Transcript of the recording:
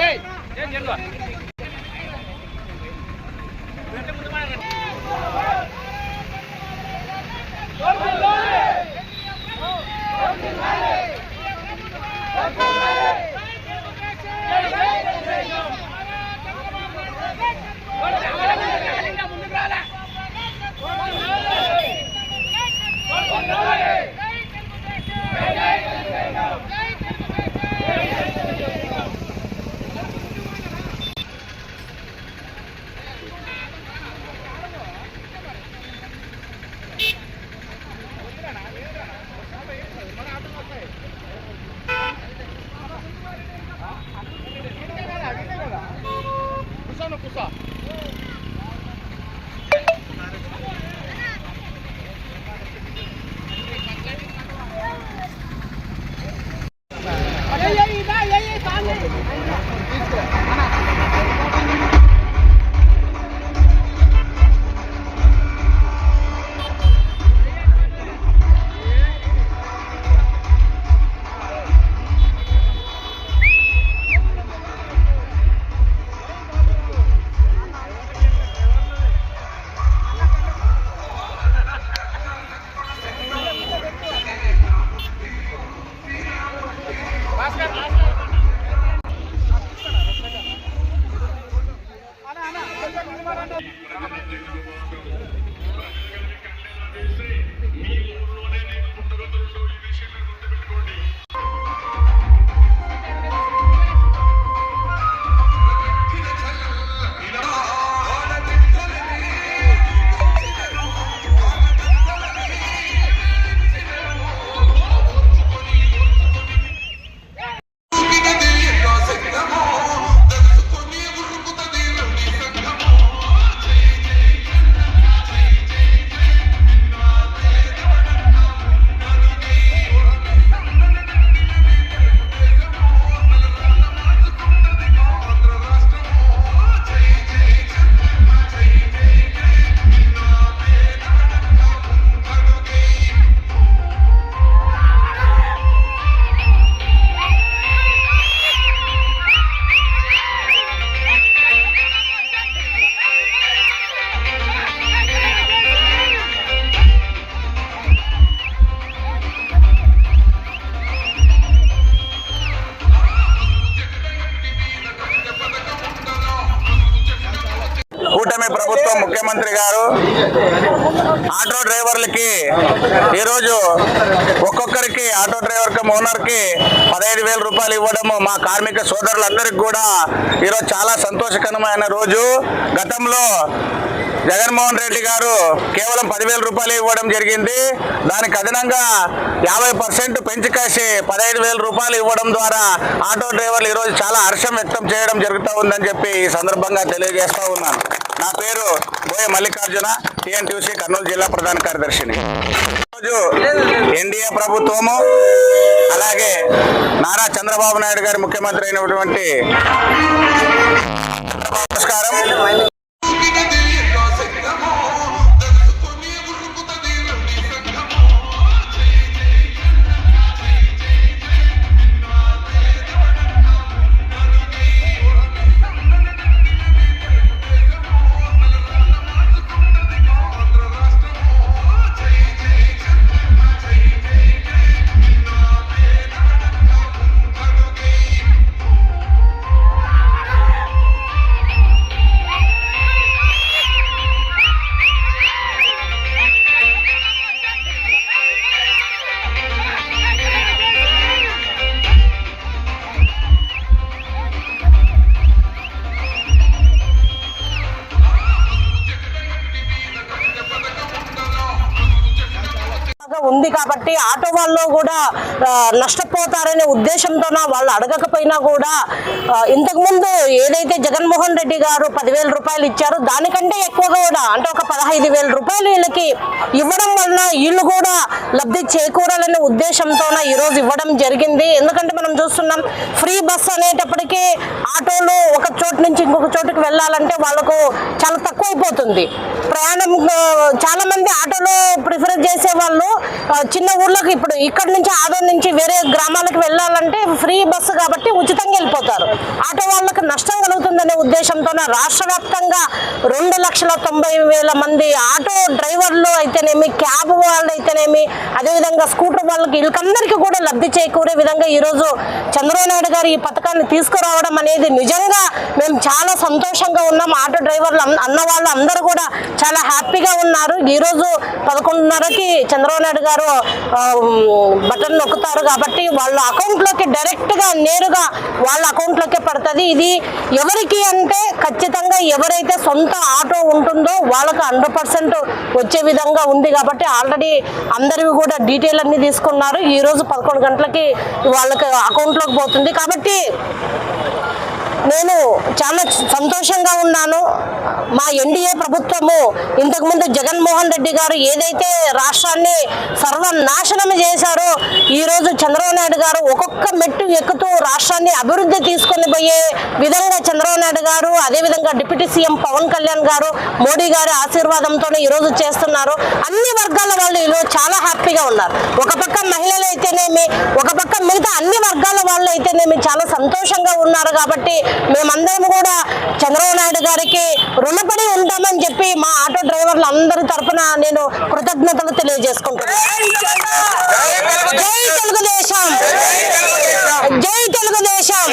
ಏಯ್ ಏನ್ ಏನ್ డ్రైవర్లకి ఈరోజు ఒక్కొక్కరికి ఆటో డ్రైవర్కి ఓనర్కి పదహైదు వేల రూపాయలు ఇవ్వడము మా కార్మిక సోదరులందరికీ కూడా ఈరోజు చాలా సంతోషకరమైన రోజు. గతంలో జగన్మోహన్ రెడ్డి గారు కేవలం పదివేల రూపాయలు ఇవ్వడం జరిగింది. దానికి అదనంగా యాభై పర్సెంట్ పెంచి కాసి పదహైదు వేల రూపాయలు ఇవ్వడం ద్వారా ఆటో డ్రైవర్లు ఈరోజు చాలా హర్షం వ్యక్తం చేయడం జరుగుతూ ఉందని చెప్పి ఈ సందర్భంగా తెలియజేస్తూ ఉన్నాను. నా పేరు బోయ మల్లికార్జున టిఎన్టీసీ కర్నూలు జిల్లా ప్రధాన కార్యదర్శిని. ఈరోజు ఎన్డీఏ ప్రభుత్వము అలాగే నారా చంద్రబాబు నాయుడు గారు ముఖ్యమంత్రి అయినటువంటి నమస్కారం. ఉంది కాబట్టి ఆటో వాళ్ళు కూడా నష్టపోతారనే ఉద్దేశంతోన వాళ్ళు అడగకపోయినా కూడా ఇంతకుముందు ఏదైతే జగన్మోహన్ రెడ్డి గారు పదివేల రూపాయలు ఇచ్చారో దానికంటే ఎక్కువ కూడా అంటే ఒక పదహైదు వేల రూపాయలు వీళ్ళకి ఇవ్వడం వలన వీళ్ళు కూడా లబ్ధి చేకూరాలనే ఉద్దేశంతోన ఈరోజు ఇవ్వడం జరిగింది. ఎందుకంటే మనం చూస్తున్నాం ఫ్రీ బస్ అనేటప్పటికీ ఆటోలు ఒక చోటు నుంచి ఇంకొక చోటుకి వెళ్ళాలంటే వాళ్ళకు చాలా తక్కువ అయిపోతుంది ప్రయాణం చాలామంది ఆటోలో ప్రిఫర్ చేసే వాళ్ళు చిన్న ఊర్లోకి ఇప్పుడు ఇక్కడ నుంచి ఆదోన్ నుంచి వేరే గ్రామాలకు వెళ్ళాలంటే ఫ్రీ బస్సు కాబట్టి ఉచితంగా వెళ్ళిపోతారు. ఆటో వాళ్ళకి నష్టం కలుగుతుందనే ఉద్దేశంతో రాష్ట్ర వ్యాప్తంగా రెండు లక్షల తొంభై వేల మంది ఆటో డ్రైవర్లు అయితేనేమి క్యాబ్ వాళ్ళు అయితేనేమి అదేవిధంగా స్కూటర్ వాళ్ళకి వీళ్ళకందరికీ కూడా లబ్ధి చేకూరే విధంగా ఈరోజు చంద్రబాబు నాయుడు గారు ఈ పథకాన్ని తీసుకురావడం అనేది నిజంగా మేము చాలా సంతోషంగా ఉన్నాం. ఆటో డ్రైవర్లు అన్న- అన్న వాళ్ళు అందరూ కూడా చాలా హ్యాపీగా ఉన్నారు. ఈరోజు పదకొండున్నరకి చంద్రబాబు నాయుడు గారు ఆ, బటన్ నొక్కుతారు కాబట్టి వాళ్ళ అకౌంట్లోకి డైరెక్ట్గా నేరుగా వాళ్ళ అకౌంట్లోకే పడుతుంది. ఇది ఎవరికి అంటే ఖచ్చితంగా ఎవరైతే సొంత ఆటో ఉంటుందో వాళ్ళకి హండ్రెడ్ పర్సెంట్ వచ్చే విధంగా ఉంది కాబట్టి ఆల్రెడీ అందరివి కూడా డీటెయిల్ అన్నీ తీసుకున్నారు. ఈరోజు పదకొండు గంటలకి వాళ్ళకి అకౌంట్లోకి పోతుంది కాబట్టి నేను చాలా సంతోషంగా ఉన్నాను. మా ఎన్డీఏ ప్రభుత్వము ఇంతకుముందు జగన్మోహన్ రెడ్డి గారు ఏదైతే రాష్ట్రాన్ని సర్వనాశనం చేశారో ఈరోజు చంద్రబాబు నాయుడు గారు ఒక్కొక్క మెట్టు ఎక్కుతూ రాష్ట్రాన్ని అభివృద్ధి తీసుకొని పోయే విధంగా చంద్రబాబు నాయుడు గారు అదేవిధంగా డిప్యూటీ సీఎం పవన్ కళ్యాణ్ గారు మోడీ గారి ఆశీర్వాదంతో ఈరోజు చేస్తున్నారు. అన్ని వర్గాల వాళ్ళు ఈరోజు చాలా హ్యాపీగా ఉన్నారు. ఒక పక్క మహిళలు అయితేనేమి ఒక పక్క మిగతా అన్ని వర్గాల వాళ్ళు అయితేనేమి చాలా సంతోషంగా ఉన్నారు కాబట్టి మేమందరం కూడా చంద్రబాబు నాయుడు గారికి రుణపడి ఉంటామని చెప్పి మా ఆటో డ్రైవర్లు అందరి తరఫున నేను కృతజ్ఞతలు తెలియజేసుకుంటున్నాను. జై తెలుగుదేశం. జై తెలుగుదేశం.